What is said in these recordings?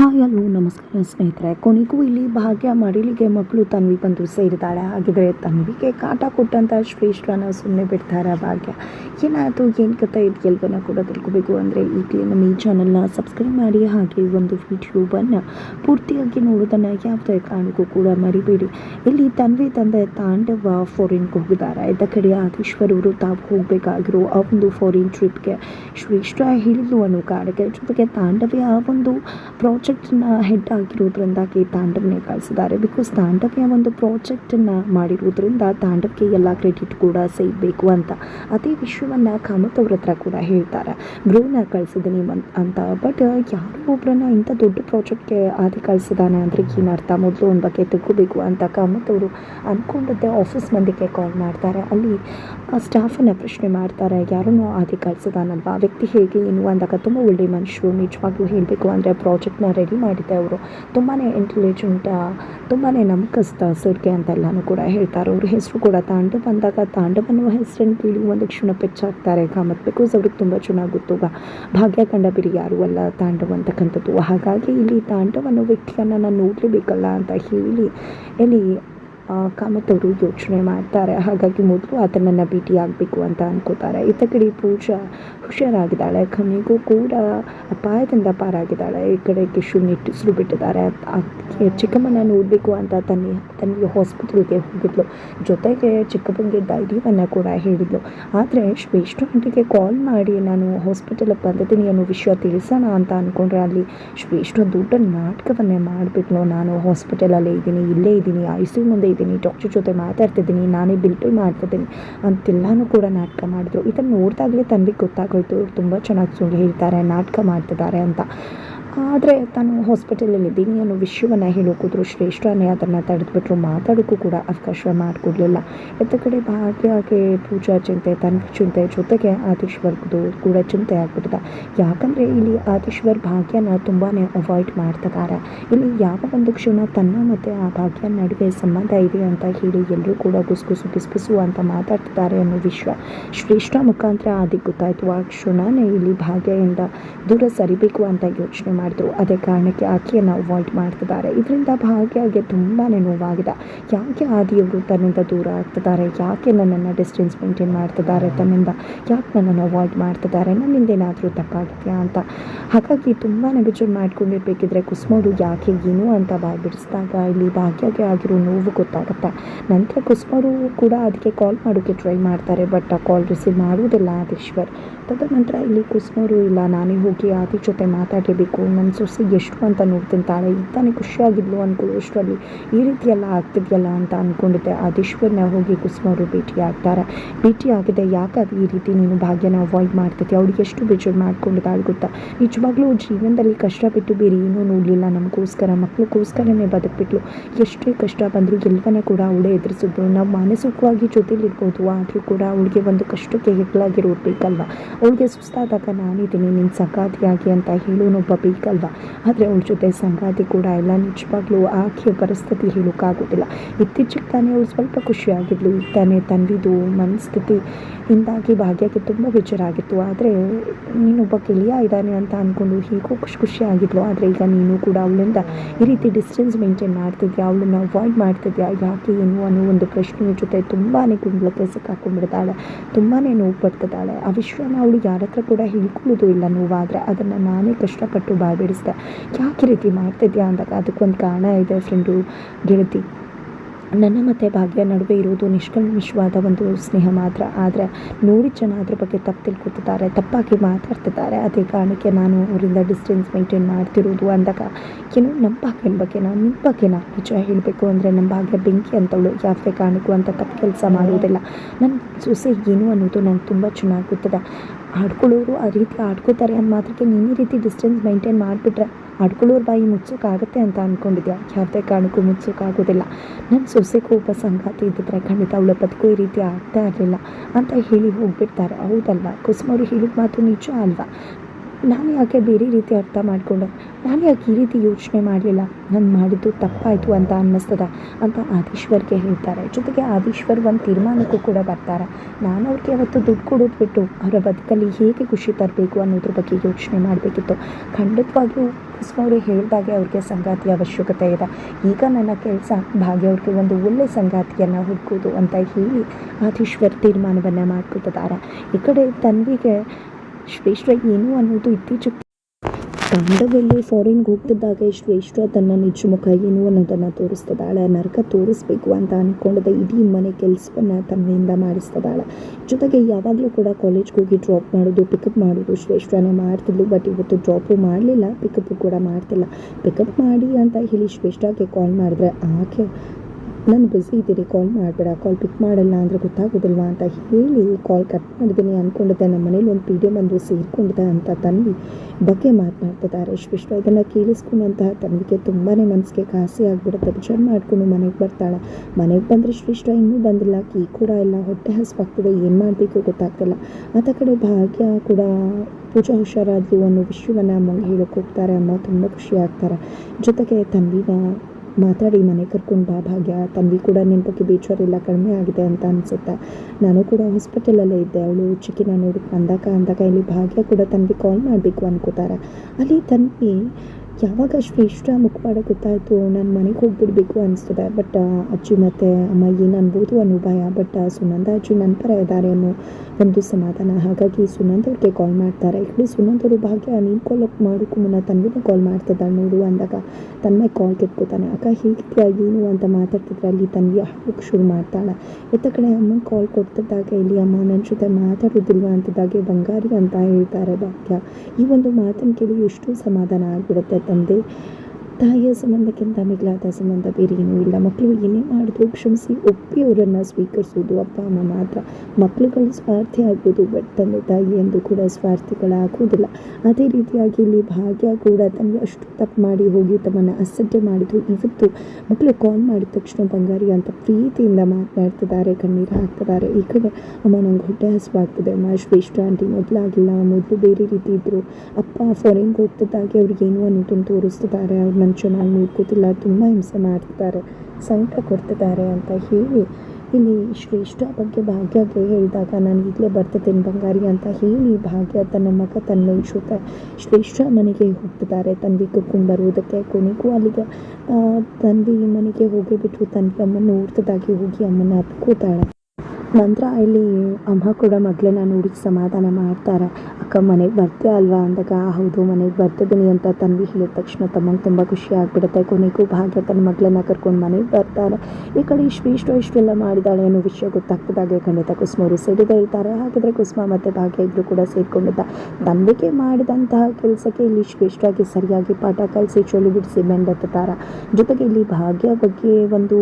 Hi, hello, ನಮಸ್ಕಾರ ಸ್ನೇಹಿತರೆ. ಕೊನೆಗೂ ಇಲ್ಲಿ ಭಾಗ್ಯ ಮಡಿಲಿಗೆ ಮಕ್ಕಳು ತನ್ವಿ ಬಂದು ಸೇರಿದ್ದಾಳೆ. ಹಾಗಿದ್ರೆ ತನ್ವಿಗೆ ಕಾಟ ಕೊಟ್ಟಂಥ ಶ್ರೇಷ್ಠನ ಸುಮ್ಮನೆ ಬಿಡ್ತಾರೆ ಭಾಗ್ಯ? ಏನಾಯಿತು? ಏನು ಕಥೆ ಇದು ಎಲ್ಲವನ್ನ ಕೂಡ ತಿಳ್ಕೊಬೇಕು ಅಂದರೆ ಈಗಲೇ ನಮ್ಮ ಈ ಚಾನಲ್ನ ಸಬ್ಸ್ಕ್ರೈಬ್ ಮಾಡಿ, ಹಾಗೆ ಒಂದು ವಿಡಿಯೋವನ್ನು ಪೂರ್ತಿಯಾಗಿ ನೋಡೋದನ್ನು ಯಾವುದೇ ಕಾರಣಕ್ಕೂ ಕೂಡ ಮರಿಬೇಡಿ. ಇಲ್ಲಿ ತನ್ವಿ ತಂದೆ ತಾಂಡವ ಫಾರಿನ್ಗೆ ಹೋಗಿದ್ದಾರೆ. ಇದ್ದ ಕಡೆ ತಾವು ಹೋಗಬೇಕಾಗಿರೋ ಆ ಒಂದು ಫಾರಿನ್ ಟ್ರಿಪ್ಗೆ ಶ್ರೇಷ್ಠ ಹೇಳಿದ್ಲು ಅನ್ನೋ ಕಾರಣಕ್ಕೆ ಜೊತೆಗೆ ತಾಂಡವ್ಯ ಆ ಒಂದು ಪ್ರಾಜೆಕ್ಟ್ನ ಹೆಡ್ ಆಗಿರೋದ್ರಿಂದಾಗಿ ತಾಂಡವನೇ ಕಳಿಸಿದ್ದಾರೆ. ಬಿಕಾಸ್ ತಾಂಡವ್ಯ ಒಂದು ಪ್ರಾಜೆಕ್ಟನ್ನು ಮಾಡಿರೋದ್ರಿಂದ ತಾಂಡವ್ಗೆ ಎಲ್ಲ ಕ್ರೆಡಿಟ್ ಕೂಡ ಸಿಗಬೇಕು ಅಂತ. ಅದೇ ವಿಷಯವನ್ನು ಕಾಮತ್ ಅವ್ರ ಹತ್ರ ಕೂಡ ಹೇಳ್ತಾರೆ. ಬ್ರೂನ ಕಳಿಸಿದ್ದೀನಿ ಅಂತ. ಬಟ್ ಯಾರೋ ಒಬ್ಬರನ್ನ ಇಂಥ ದೊಡ್ಡ ಪ್ರಾಜೆಕ್ಟ್ಗೆ ಆದಿ ಕಳಿಸಿದಾನೆ ಅಂದರೆ ಏನರ್ಥ ಮೊದಲು ಒಂದು ಬಗ್ಗೆ ತಿಳ್ಕೋಬೇಕು ಅಂತ ಕಾಮತ್ ಅವರು ಅಂದ್ಕೊಂಡದ್ದೇ ಆಫೀಸ್ ಮಂದಿಗೆ ಕಾಲ್ ಮಾಡ್ತಾರೆ. ಅಲ್ಲಿ ಸ್ಟಾಫನ್ನು ಪ್ರಶ್ನೆ ಮಾಡ್ತಾರೆ, ಯಾರನ್ನು ಆದಿ ಕಳಿಸಿದಾನಲ್ವಾ? ವ್ಯಕ್ತಿ ಹೇಗೆ, ಏನು? ಅಂದಾಗ ತುಂಬ ಒಳ್ಳೆ ಮನುಷ್ಯರು ನಿಜವಾಗ್ಲೂ ಹೇಳಬೇಕು ಅಂದರೆ ಪ್ರಾಜೆಕ್ಟ್ನ ರೆಡಿ ಮಾಡಿದ್ದೆ ಅವರು. ತುಂಬಾ ಇಂಟೆಲಿಜೆಂಟ್ ತುಂಬಾ ನಂಬಿಕಸ್ತ ಸುರ್ಗೆ ಅಂತೆಲ್ಲನೂ ಕೂಡ ಹೇಳ್ತಾರೆ. ಅವ್ರ ಹೆಸರು ಕೂಡ ತಾಂಡು ಬಂದಾಗ ತಾಂಡು ಅನ್ನುವ ಹೆಸರನ್ನು ಕೇಳಿ ಒಂದು ಕ್ಷಣ ಪೆಚ್ಚಾಗ್ತಾರೆ ಕಾಮತ್ ಬಿಕಾಸ್ ಅವ್ರಿಗೆ ತುಂಬ ಚೆನ್ನಾಗಿ ಗೊತ್ತು. ಬಾ ಭಾಗ್ಯ ಕಂಡ ಬಿರಿ ಯಾರು ಅಲ್ಲ ತಾಂಡವ್ ಅಂತಕ್ಕಂಥದ್ದು ಹಾಗಾಗಿ ಇಲ್ಲಿ ತಾಂಡವ್ ಅನ್ನೋ ವ್ಯಕ್ತಿಯನ್ನು ನಾನು ನೋಡಲೇಬೇಕಲ್ಲ ಅಂತ ಹೇಳಿ ಇಲ್ಲಿ ಆ, ಕಾಮತ್ ಅವರು ಯೋಚನೆ ಮಾಡ್ತಾರೆ. ಹಾಗಾಗಿ ಮೊದಲು ಆತನನ್ನು ಭೇಟಿ ಆಗಬೇಕು ಅಂತ ಅನ್ಕೋತಾರೆ. ಇತ್ತ ಕಡೆ ಪೂಜಾ ಹುಷಾರಾಗಿದ್ದಾಳೆ ಕೊನೆಗೂ ಕೂಡ ಅಪಾಯದಿಂದ ಪಾರಾಗಿದ್ದಾಳೆ. ಈ ಕಡೆ ಕಿಶು ನಿಟ್ಟಿಸ್ರು ಬಿಟ್ಟಿದ್ದಾರೆ. ಚಿಕ್ಕಮ್ಮನ ನೋಡಬೇಕು ಅಂತ ತನ್ನ ತನಗೆ ಹಾಸ್ಪಿಟಲ್ಗೆ ಹೋಗಿದ್ಲು. ಜೊತೆಗೆ ಚಿಕ್ಕಪ್ಪನಿಗೆ ಧೈರ್ಯವನ್ನು ಕೂಡ ಹೇಳಿದ್ಲು. ಆದರೆ ಶ್ರೇಷ್ಠ ಗಂಟೆಗೆ ಕಾಲ್ ಮಾಡಿ, ನಾನು ಹಾಸ್ಪಿಟಲ್ಗೆ ಬಂದಿದ್ದೀನಿ ಅನ್ನೋ ವಿಷಯ ತಿಳಿಸೋಣ ಅಂತ ಅಂದ್ಕೊಂಡ್ರೆ ಅಲ್ಲಿ ಶ್ರೇಷ್ಠ ದೊಡ್ಡ ನಾಟಕವನ್ನೇ ಮಾಡಿಬಿಟ್ಲು. ನಾನು ಹಾಸ್ಪಿಟಲಲ್ಲೇ ಇದ್ದೀನಿ, ಇಲ್ಲೇ ಇದ್ದೀನಿ, ಐ ಸಿ ಮುಂದೆ ಇದ್ದೀನಿ ಡಾಕ್ಟರ್ ಜೊತೆ ಮಾತಾಡ್ತಿದ್ದೀನಿ, ನಾನೇ ಬಿಲ್ ಮಾಡ್ತಿದ್ದೀನಿ ಅಂತೆಲ್ಲನೂ ಕೂಡ ನಾಟಕ ಮಾಡಿದ್ರು. ಇದನ್ನು ನೋಡಿದಾಗಲೇ ತನಗೆ ಗೊತ್ತಾಗೋಯ್ತು. ಇವ್ರು ತುಂಬ ಚೆನ್ನಾಗಿ ಸುಳ್ಳು ಹೇಳ್ತಾರೆ ನಾಟಕ ಮಾಡ್ತಿದ್ದಾರೆ ಅಂತ. ಆದರೆ ತಾನು ಹಾಸ್ಪಿಟಲಲ್ಲಿ ಇದ್ದೀನಿ ಅನ್ನೋ ವಿಷಯವನ್ನು ಹೇಳೋಕಿದ್ರು ಶ್ರೇಷ್ಠನೇ ಅದನ್ನು ತಡೆದುಬಿಟ್ರು ಮಾತಾಡೋಕ್ಕೂ ಕೂಡ ಅವಕಾಶ ಮಾಡಿಕೊಡ್ಲಿಲ್ಲ. ಎತ್ತ ಕಡೆ ಭಾಗ್ಯಕ್ಕೆ ಪೂಜಾ ಚಿಂತೆ ತನ್ನ ಚಿಂತೆ ಜೊತೆಗೆ ಆದೀಶ್ವರ್ದು ಕೂಡ ಚಿಂತೆ ಆಗ್ಬಿಟ್ಟಿದೆ. ಯಾಕಂದರೆ ಇಲ್ಲಿ ಆದೀಶ್ವರ್ ಭಾಗ್ಯನ ತುಂಬಾ ಅವಾಯ್ಡ್ ಮಾಡ್ತಿದ್ದಾರೆ. ಇಲ್ಲಿ ಯಾವ ಒಂದು ಕ್ಷಣ ತನ್ನ ಮತ್ತು ಆ ಭಾಗ್ಯ ನಡುವೆ ಸಂಬಂಧ ಇದೆ ಅಂತ ಹೇಳಿ ಎಲ್ಲರೂ ಕೂಡ ಗುಸುಗುಸು ಬಿಸ್ಬಿಸು ಅಂತ ಮಾತಾಡ್ತಿದ್ದಾರೆ ಅನ್ನೋ ವಿಶ್ವ ಶ್ರೇಷ್ಠ ಮುಖಾಂತರ ಅದಕ್ಕೆ ಗೊತ್ತಾಯಿತು. ಆ ಕ್ಷಣನೇ ಇಲ್ಲಿ ಭಾಗ್ಯದಿಂದ ದೂರ ಸರಿಬೇಕು ಅಂತ ಯೋಚನೆ ಮಾಡಿದ್ರು. ಅದೇ ಕಾರಣಕ್ಕೆ ಆಕೆಯನ್ನು ಅವಾಯ್ಡ್ ಮಾಡ್ತಿದ್ದಾರೆ. ಇದರಿಂದ ಭಾಗ್ಯಗೆ ತುಂಬಾ ನೋವಾಗಿದೆ. ಯಾಕೆ ಆದಿಯವರು ತನ್ನಿಂದ ದೂರ ಆಗ್ತಿದ್ದಾರೆ? ಯಾಕೆ ನನ್ನನ್ನು ಡಿಸ್ಟೆನ್ಸ್ ಮೇಂಟೈನ್ ಮಾಡ್ತಿದ್ದಾರೆ? ತನ್ನಿಂದ ಯಾಕೆ ನನ್ನನ್ನು ಅವಾಯ್ಡ್ ಮಾಡ್ತಿದ್ದಾರೆ? ನನ್ನಿಂದ ಏನಾದರೂ ತಪ್ಪಾಗಿದೆಯಾ ಅಂತ. ಹಾಗಾಗಿ ತುಂಬಾ ಬೇಜಾರು ಮಾಡ್ಕೊಂಡಿರ್ಬೇಕಿದ್ರೆ ಕುಸ್ಮೋಡು ಯಾಕೆ ಏನು ಅಂತ ಬಾಯ್ ಬಿಡಿಸಿದಾಗ ಇಲ್ಲಿ ಭಾಗ್ಯಗೆ ಆಗಿರೋ ನೋವು ಗೊತ್ತಾಗುತ್ತೆ. ನಂತರ ಕುಸ್ಮೋರು ಕೂಡ ಅದಕ್ಕೆ ಕಾಲ್ ಮಾಡೋಕ್ಕೆ ಟ್ರೈ ಮಾಡ್ತಾರೆ ಬಟ್ ಆ ಕಾಲ್ ರಿಸೀವ್ ಮಾಡುವುದಿಲ್ಲ ಆದೀಶ್ವರ್. ತದನಂತರ ಇಲ್ಲಿ ಕುಸ್ಮೋರು ಇಲ್ಲ, ನಾನೇ ಹೋಗಿ ಆದಿ ಜೊತೆ ಮಾತಾಡಲೇಬೇಕು ನನ್ನ ಸೊಸೆ ಎಷ್ಟು ಅಂತ ನೋಡ್ತೀನಿ ತಾಳೆ. ತಾನೇ ಖುಷಿಯಾಗಿದ್ಲು ಅಂದ್ಕೊಳ್ಳೋಷ್ಟರಲ್ಲಿ ಈ ರೀತಿಯೆಲ್ಲ ಆಗ್ತಿದೆಯಲ್ಲ ಅಂತ ಅಂದ್ಕೊಂಡಿದ್ದೆ ಆದೀಶ್ವರ್ನ ಹೋಗಿ ಕುಸುಮರು ಭೇಟಿ ಆಗ್ತಾರೆ. ಭೇಟಿ ಆಗಿದೆ. ಯಾಕೆ ಅದು ಈ ರೀತಿ ನೀನು ಭಾಗ್ಯನ ಅವಾಯ್ಡ್ ಮಾಡ್ತೈತಿ ಅವಳಿಗೆ ಎಷ್ಟು ಬೇಜಾರು ಮಾಡ್ಕೊಂಡಿದ್ದಾಳೆ ಗೊತ್ತಾ? ನಿಜವಾಗ್ಲೂ ಜೀವನದಲ್ಲಿ ಕಷ್ಟಪಟ್ಟು ಬೇರೆ ಏನೂ ನೋಡಲಿಲ್ಲ. ನಮಗೋಸ್ಕರ ಮಕ್ಕಳಿಗೋಸ್ಕರನೇ ಬದುಕ್ಬಿಟ್ಲು. ಎಷ್ಟೇ ಕಷ್ಟ ಬಂದರೂ ಎಲ್ಲವನ್ನೇ ಕೂಡ ಅವಳೇ ಎದುರಿಸಿದ್ರು ನಾವು ಮಾನಸಿಕವಾಗಿ ಜೊತೆಲಿರ್ಬೋದು, ಆದರೂ ಕೂಡ ಅವಳಿಗೆ ಒಂದು ಕಷ್ಟಕ್ಕೆ ಹೆಗ್ಲಾಗಿರೋರು ಬೇಕಲ್ವ? ಅವಳಿಗೆ ಸುಸ್ತಾದಾಗ ನಾನಿದ್ದೀನಿ ನಿನ್ನ ಸಂಗಾತಿಯಾಗಿ ಅಂತ ಹೇಳೋನೊಬ್ಬ ಬೇಕಲ್ವ ಆದರೆ ಅವಳ ಜೊತೆ ಸಂಗಾತಿ ಕೂಡ ಇಲ್ಲ. ನಿಜವಾಗ್ಲೂ ಆಕೆಯ ಪರಿಸ್ಥಿತಿ ಹೇಳೋಕ್ಕಾಗೋದಿಲ್ಲ ಇತ್ತೀಚೆಗೆ ತಾನೇ ಅವಳು ಸ್ವಲ್ಪ ಖುಷಿಯಾಗಿದ್ಲು. ತಾನೆ ತಾನೇ ತನ್ವಿದು ಮನಸ್ಥಿತಿ. ಇಂದಾಗಿ ಭಾಗ್ಯಕ್ಕೆ ತುಂಬ ಬೇಜಾರಾಗಿತ್ತು. ಆದರೆ ನೀನೊಬ್ಬ ಗೆಳೆಯ ಇದ್ದಾನೆ ಅಂತ ಅಂದ್ಕೊಂಡು ಹೀಗೂ ಖುಷಿ ಖುಷಿಯಾಗಿದ್ಲು. ಆದರೆ ಈಗ ನೀನು ಕೂಡ ಅವಳಿಂದ ಈ ರೀತಿ ಡಿಸ್ಟೆನ್ಸ್ ಮೇಂಟೈನ್ ಮಾಡ್ತಿದ್ಯಾ? ಅವಳನ್ನು ಅವಾಯ್ಡ್ ಮಾಡ್ತಿದ್ಯಾ? ಯಾಕೆ ಏನು ಅನ್ನೋ ಒಂದು ಪ್ರಶ್ನೆ ಜೊತೆ ತುಂಬಾ ಕುಂಡ್ಲಕ್ಕೆ ಸಿಕ್ಕಾಕೊಂಡ್ಬಿಡ್ತಾಳೆ ತುಂಬಾ ನೋವು ಪಡ್ತಿದ್ದಾಳೆ ಆ ವಿಶ್ವನ ಅವಳು ಯಾರ ಹತ್ರ ಕೂಡ ಹೇಳ್ಕೊಳ್ಳೋದು ಇಲ್ಲ ನೋವಾದರೆ. ಅದನ್ನು ನಾನೇ ಕಷ್ಟಪಟ್ಟು ಬಾಯ್ಬಿಡಿಸ್ದೆ ಯಾಕೆ ರೀತಿ ಮಾಡ್ತಿದ್ಯಾ ಅಂದಾಗ ಅದಕ್ಕೊಂದು ಕಾರಣ ಇದೆ ಫ್ರೆಂಡು, ಗೆಳತಿ. ನನ್ನ ಮತ್ತು ಭಾಗ್ಯ ನಡುವೆ ಇರುವುದು ನಿಷ್ಕಲ್ಮಿಷವಾದ ಒಂದು ಸ್ನೇಹ ಮಾತ್ರ. ಆದರೆ ನೋಡಿ ಜನ ಅದ್ರ ಬಗ್ಗೆ ತಪ್ಪು ತಿಳ್ಕೊತಿದ್ದಾರೆ, ತಪ್ಪಾಗಿ ಮಾತಾಡ್ತಿದ್ದಾರೆ. ಅದೇ ಕಾರಣಕ್ಕೆ ನಾನು ಅವರಿಂದ ಡಿಸ್ಟೆನ್ಸ್ ಮೇಂಟೈನ್ ಮಾಡ್ತಿರೋದು ಅಂದಾಗ, ಏನು ನಮ್ಮ ಭಾಗ್ಯನ ಬಗ್ಗೆ ನಾನು ನಿಮ್ಮ ಬಗ್ಗೆ ನಾನು ನಿಜ ಹೇಳಬೇಕು ಅಂದರೆ ನಮ್ಮ ಭಾಗ್ಯ ಬೆಂಕಿ ಅಂತವಳು. ಯಾವುದೇ ಕಾರಣಕ್ಕೂ ಅಂತ ತಪ್ಪು ಕೆಲಸ ಮಾಡುವುದಿಲ್ಲ. ನನ್ನ ಸೊಸೆ ಏನು ಅನ್ನೋದು ನಂಗೆ ತುಂಬ ಚೆನ್ನಾಗಿ ಗೊತ್ತಿದೆ. ಆಡ್ಕೊಳ್ಳೋರು ಆ ರೀತಿ ಆಡ್ಕೋತಾರೆ ಅಂತ ಮಾತ್ರಕ್ಕೆ ನೀನು ಈ ರೀತಿ ಡಿಸ್ಟೆನ್ಸ್ ಮೈಂಟೈನ್ ಮಾಡಿಬಿಟ್ರೆ ಆಡ್ಕೊಳ್ಳೋರು ಬಾಯಿ ಮುಚ್ಚೋಕ್ಕಾಗತ್ತೆ ಅಂತ ಅಂದ್ಕೊಂಡಿದ್ಯಾ ಯಾವುದೇ ಕಾರಣಕ್ಕೂ ಮುಚ್ಚೋಕ್ಕಾಗೋದಿಲ್ಲ ನನ್ನ ಸೊಸೆಗೂ ಒಬ್ಬ ಸಂಗಾತಿ ಇದ್ದಿದ್ರೆ ಖಂಡಿತ ಅವಳ ಬದುಕು ಈ ರೀತಿ ಆಗ್ತಾ ಇರಲಿಲ್ಲ ಅಂತ ಹೇಳಿ ಹೋಗ್ಬಿಡ್ತಾರೆ. ಹೌದಲ್ವಾ ಕುಸುಮರು ಹೇಳಿದ ಮಾತು ನಿಜ ಅಲ್ವಾ? ನಾನು ಯಾಕೆ ಬೇರೆ ರೀತಿ ಅರ್ಥ ಮಾಡಿಕೊಂಡೆ? ನಾನು ಯಾಕೆ ಈ ರೀತಿ ಯೋಚನೆ ಮಾಡಲಿಲ್ಲ? ನಾನು ಮಾಡಿದ್ದು ತಪ್ಪಾಯಿತು ಅಂತ ಅನ್ನಿಸ್ತದ? ಅಂತ ಆದೀಶ್ವರ್ಗೆ ಹೇಳ್ತಾರೆ. ಜೊತೆಗೆ ಆದೀಶ್ವರ್ ಒಂದು ತೀರ್ಮಾನಕ್ಕೂ ಕೂಡ ಬರ್ತಾರೆ. ನಾನು ಅವ್ರಿಗೆ ಅವತ್ತು ದುಡ್ಡು ಕೊಡೋದು ಬಿಟ್ಟು ಅವರ ಬದುಕಲ್ಲಿ ಹೇಗೆ ಖುಷಿ ತರಬೇಕು ಅನ್ನೋದ್ರ ಬಗ್ಗೆ ಯೋಚನೆ ಮಾಡಬೇಕಿತ್ತು. ಖಂಡಿತವಾಗ್ಲೂ ಕುಸುಮ ಅವರು ಹೇಳಿದಾಗೆ ಅವ್ರಿಗೆ ಸಂಗಾತಿ ಅವಶ್ಯಕತೆ ಇದೆ. ಈಗ ನನ್ನ ಕೆಲಸ ಭಾಗ್ಯ ಅವ್ರಿಗೆ ಒಂದು ಒಳ್ಳೆ ಸಂಗಾತಿಯನ್ನು ಹುಡುಕೋದು ಅಂತ ಹೇಳಿ ಆದೀಶ್ವರ್ ತೀರ್ಮಾನವನ್ನು ಮಾಡ್ಕೊತಿದ್ದಾರೆ. ಈ ಕಡೆ ತನ್ವಿಗೆ ಶ್ರೇಷ್ಠ ಏನು ಅನ್ನೋದು ಇತ್ತೀಚೆಗೆ ತಂಡದಲ್ಲಿ ಫಾರಿನ್ಗೆ ಹೋಗ್ತಿದ್ದಾಗ ಶ್ರೇಷ್ಠ ತನ್ನ ನಿಜ ಮುಖ ಏನು ಅನ್ನೋದನ್ನು ತೋರಿಸ್ತದಾಳೆ ನರಕ ತೋರಿಸ್ಬೇಕು ಅಂತ ಅಂದ್ಕೊಂಡಿದ್ದ ಇಡೀ ಮನೆ ಕೆಲಸವನ್ನು ತನ್ನಿಂದ ಮಾಡಿಸ್ತದಾಳೆ ಜೊತೆಗೆ ಯಾವಾಗಲೂ ಕೂಡ ಕಾಲೇಜ್ಗೆ ಹೋಗಿ ಡ್ರಾಪ್ ಮಾಡೋದು ಪಿಕಪ್ ಮಾಡೋದು ಶ್ರೇಷ್ಠನೇ ಮಾಡ್ತಿದ್ಲು. ಬಟ್ ಇವತ್ತು ಡ್ರಾಪು ಮಾಡಲಿಲ್ಲ ಪಿಕಪ್ಪು ಕೂಡ ಮಾಡ್ತಿಲ್ಲ. ಪಿಕಪ್ ಮಾಡಿ ಅಂತ ಹೇಳಿ ಶ್ರೇಷ್ಠಕ್ಕೆ ಕಾಲ್ ಮಾಡಿದ್ರೆ, ಆಕೆ ನಾನು ಬ್ಯುಸಿ ಇದ್ದೀರಿ ಕಾಲ್ ಮಾಡಬೇಡ ಕಾಲ್ ಪಿಕ್ ಮಾಡಲ್ಲ ಅಂದರೆ ಗೊತ್ತಾಗೋದಿಲ್ವಾ ಅಂತ ಹೇಳಿ ಕಾಲ್ ಕಟ್ ಮಾಡಿದ್ದೀನಿ ಅಂದ್ಕೊಂಡಿದ್ದೆ ನಮ್ಮ ಮನೇಲಿ ಒಂದು ಪಿ ಡಿ ಬಂದು ಸೇರಿಕೊಂಡಿದೆ ಅಂತ ತನ್ವಿ ಬಗ್ಗೆ ಮಾತನಾಡ್ತಿದ್ದಾರೆ ವಿಶ್ವ ಇದನ್ನು ಕೇಳಿಸ್ಕೊಂಡಂತಹ ತನ್ವಿಗೆ ತುಂಬಾ ಮನಸ್ಸಿಗೆ ಕಾಸಿ ಆಗಿಬಿಡುತ್ತೆ. ವಿಚಾರ ಮಾಡಿಕೊಂಡು ಮನೆಗೆ ಬರ್ತಾಳೆ. ಮನೆಗೆ ಬಂದರೆ ಶ್ರೇಷ್ಠ ಇನ್ನೂ ಬಂದಿಲ್ಲ. ಕೀ ಕೂಡ ಇಲ್ಲ. ಹೊಟ್ಟೆ ಹಸ್ವಾಗ್ತದೆ. ಏನು ಮಾಡಬೇಕು ಗೊತ್ತಾಗ್ತಿಲ್ಲ. ಆತ ಕಡೆ ಭಾಗ್ಯ ಕೂಡ ಪೂಜಾ ಹುಷಾರಾದ್ಲು ಅನ್ನೋ ವಿಷಯವನ್ನು ಅಮ್ಮಗೆ ಹೇಳೋಕೆ ಹೋಗ್ತಾರೆ. ಅಮ್ಮ ತುಂಬ ಖುಷಿ ಆಗ್ತಾರೆ. ಜೊತೆಗೆ ತನ್ವಿನ ಮಾತಾಡಿ ಮನೆ ಕರ್ಕೊಂಡು ಬಾ, ಭಾಗ್ಯ. ತನ್ವಿ ಕೂಡ ನಿನ್ನ ಬಗ್ಗೆ ಬೇಜಾರಿಲ್ಲ ಕಡಿಮೆ ಆಗಿದೆ ಅಂತ ಅನಿಸುತ್ತೆ? ನಾನು ಕೂಡ ಹಾಸ್ಪಿಟಲಲ್ಲೇ ಇದ್ದೆ. ಅವಳು ಚಿಕ್ಕಿನ ನೋಡಕ್ಕೆ ಬಂದಾಗ ಅಂದಾಗ ಇಲ್ಲಿ ಭಾಗ್ಯ ಕೂಡ ತನ್ವಿ ಕಾಲ್ ಮಾಡಬೇಕು ಅನ್ಕೋತಾರೆ. ಅಲ್ಲಿ ತನ್ವಿ ಯಾವಾಗ ಶ್ರೇಷ್ಠ ಮುಖವಾಡ ಗೊತ್ತಾಯಿತು? ನಾನು ಮನೆಗೆ ಹೋಗ್ಬಿಡ್ಬೇಕು ಅನಿಸ್ತದೆ. ಬಟ್ ಅಜ್ಜಿ ಮತ್ತು ಅಮ್ಮ ಏನು ಅನ್ಬೋದು ಅನ್ನೋ ಭಯ. ಬಟ್ ಸುನಂದ ಅಜ್ಜಿ ನನ್ನ ಪರ ಇದ್ದಾರೆ ಅನ್ನೋ ಒಂದು ಸಮಾಧಾನ. ಹಾಗಾಗಿ ಸುನಂದ ಅವ್ರಿಗೆ ಕಾಲ್ ಮಾಡ್ತಾರೆ. ಇಲ್ಲಿ ಸುನಂದ ಅವರು ಭಾಗ್ಯ, ನೀನು ಕಾಲ್ ಮಾಡೋಕ್ಕೂ ಮುನ್ನ ತನ್ವಿನೇ ಕಾಲ್ ಮಾಡ್ತಿದ್ದಾಳೆ ನೋಡು ಅಂದಾಗ ತನ್ಮೆ ಕಾಲ್ ಕೆತ್ಕೋತಾನೆ. ಅಕ್ಕ ಹೇಗಿದ್ಯಾ, ಏನು ಅಂತ ಮಾತಾಡ್ತಿದ್ರೆ ಅಲ್ಲಿ ತನ್ವಿ ಹಾಕೋಕ್ಕೆ ಶುರು ಮಾಡ್ತಾಳೆ. ಇತ್ತ ಕಡೆ ಅಮ್ಮ ಕಾಲ್ ಕೊಡ್ತಿದ್ದಾಗ ಇಲ್ಲಿ ಅಮ್ಮ ನನ್ನ ಜೊತೆ ಮಾತಾಡೋದಿಲ್ವ ಅಂತಿದ್ದಾಗೆ ಬಂಗಾರಿ ಅಂತ ಹೇಳ್ತಾರೆ ಭಾಗ್ಯ. ಈ ಒಂದು ಮಾತನ್ನು ಕೇಳಿ ಎಷ್ಟು ಸಮಾಧಾನ ಆಗಿಬಿಡುತ್ತೆ. ತಂದೆ ತಾಯಿಯ ಸಂಬಂಧಕ್ಕಿಂತ ಮಿಗಿಲಾದ ಸಂಬಂಧ ಬೇರೆ ಏನೂ ಇಲ್ಲ. ಮಕ್ಕಳು ಏನೇ ಮಾಡಿದ್ರು ಕ್ಷಮಿಸಿ, ಒಪ್ಪಿ ಅವರನ್ನು ಸ್ವೀಕರಿಸೋದು ಅಪ್ಪ, ಅಮ್ಮ ಮಾತ್ರ. ಮಕ್ಕಳುಗಳು ಸ್ವಾರ್ಥಿ ಆಗ್ಬೋದು ಬಟ್ ತಂದೆ, ತಾಯಿ ಎಂದು ಕೂಡ ಸ್ವಾರ್ಥಿಗಳಾಗುವುದಿಲ್ಲ. ಅದೇ ರೀತಿಯಾಗಿ ಇಲ್ಲಿ ಭಾಗ್ಯ ಕೂಡ ತಂದೆ ಅಷ್ಟು ತಪ್ಪು ಮಾಡಿ ಹೋಗಿ ತಮ್ಮನ್ನು ಅಸಡ್ಡೆ ಮಾಡಿದ್ರು ಇವತ್ತು. ಮಕ್ಕಳು ಕಾಲ್ ಮಾಡಿದ ತಕ್ಷಣ ಬಂಗಾರಿ ಅಂತ ಪ್ರೀತಿಯಿಂದ ಮಾತನಾಡ್ತಿದ್ದಾರೆ, ಕಣ್ಣೀರು ಹಾಕ್ತಿದ್ದಾರೆ. ಈ ಕಡೆ ಅಮ್ಮ, ನಂಗೆ ಹೊಟ್ಟೆ ಹಸುವಾಗ್ತದೆ. ಅಮ್ಮ, ಶ್ರೇಷ್ಠ ಆಂಟಿ, ಮೊದಲಾಗಿಲ್ಲ. ಮೊದಲು ಬೇರೆ ರೀತಿ ಇದ್ದರು ಅಪ್ಪ ಫಾರಿನ್ಗೆ ಹೋಗ್ತಿದ್ದಾಗೆ ಅವ್ರಿಗೆ ಏನು ಅನ್ನೋದನ್ನು ತೋರಿಸ್ತಿದ್ದಾರೆ. ಅವ್ರು ನನ್ನ ಚೆನ್ನಾಗಿ ನೋಡ್ಕೋತಿಲ್ಲ ತುಂಬ ಹಿಂಸೆ ಮಾಡ್ತಿದ್ದಾರೆ, ಸಂಕಟ ಕೊಡ್ತಿದ್ದಾರೆ ಅಂತ ಹೇಳಿ. ಇಲ್ಲಿ ಶ್ರೇಷ್ಠ ಬಗ್ಗೆ ಭಾಗ್ಯಗೆ ಹೇಳಿದಾಗ ನಾನು ಈಗಲೇ ಬರ್ತಿದ್ದೇನೆ ಬಂಗಾರಿ ಅಂತ ಹೇಳಿ ಭಾಗ್ಯ ತನ್ನ ಮಗ ತನ್ನ ಜೊತೆ ಶ್ರೇಷ್ಠ ಮನೆಗೆ ಹೋಗ್ತಿದ್ದಾರೆ. ತನ್ವಿ ಕರ್ಕೊಂಡು ಬರುವುದಕ್ಕೆ ಕೊನೆಗೂ ಅಲ್ಲಿಗೆ ತನ್ವಿ ಮನೆಗೆ ಹೋಗಿಬಿಟ್ಟು ತನ್ವಿ ಅಮ್ಮನ ಊರ್ತದಾಗಿ ಹೋಗಿ ಅಮ್ಮನ ಅಪ್ಕೋತಾಳೆ ನಂತರ ಇಲ್ಲಿ ಅಮ್ಮ ಕೂಡ ಮಗಳನ್ನ ನೋಡಿ ಸಮಾಧಾನ ಮಾಡ್ತಾರೆ. ಅಕ್ಕ ಮನೆಗೆ ಬರ್ತೀಯ ಅಲ್ವಾ ಅಂದಾಗ ಹೌದು, ಮನೆಗೆ ಬರ್ತಿದ್ದೀನಿ ಅಂತ ತನ್ವಿ ಹೇಳಿದ ತಕ್ಷಣ ತಮ್ಮಂಗೆ ತುಂಬ ಖುಷಿ ಆಗಿಬಿಡುತ್ತೆ. ಕೊನೆಗೂ ಭಾಗ್ಯ ತನ್ನ ಮಗಳನ್ನ ಕರ್ಕೊಂಡು ಮನೆಗೆ ಬರ್ತಾರೆ. ಈ ಕಡೆ ಇಷ್ಟು ಇಷ್ಟೆಲ್ಲ ಮಾಡಿದಾಳೆ ಅನ್ನೋ ವಿಷಯ ಗೊತ್ತಾಗ್ತದಾಗೆ ಖಂಡಿತ ಕುಸ್ಮರು ಸೇರಿದ ಇರ್ತಾರೆ ಹಾಗಿದ್ರೆ ಕುಸುಮ ಮತ್ತು ಭಾಗ್ಯ ಇಬ್ಬರು ಕೂಡ ಸೇರಿಕೊಂಡಿದ್ದ. ತಂದೆಗೆ ಮಾಡಿದಂತಹ ಕೆಲಸಕ್ಕೆ ಇಲ್ಲಿ ಶ್ರೇಷ್ಠವಾಗಿ ಸರಿಯಾಗಿ ಪಾಠ ಕಲಿಸಿ, ಚೊಲಿ ಬಿಡಿಸಿ ಬೆಂಡೆತ್ತಾರೆ ಜೊತೆಗೆ ಇಲ್ಲಿ ಭಾಗ್ಯ ಬಗ್ಗೆ ಒಂದು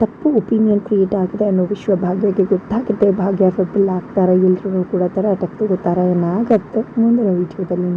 ತಪ್ಪು ಒಪಿನಿಯನ್ ಕ್ರಿಯೇಟ್ ಆಗಿದೆ ಅನ್ನೋ ವಿಶ್ವ ಭಾಗ್ಯಕ್ಕೆ ಗೊತ್ತಾಗುತ್ತೆ. ಭಾಗ್ಯ ಆಗ್ತಾರೆ ಎಲ್ಲರೂ ಕೂಡ ತರ ಅಟಕ್ ತಗೋತಾರೆ ಏನಾಗತ್ತೆ ಮುಂದಿನ ವಿಡಿಯೋದಲ್ಲಿ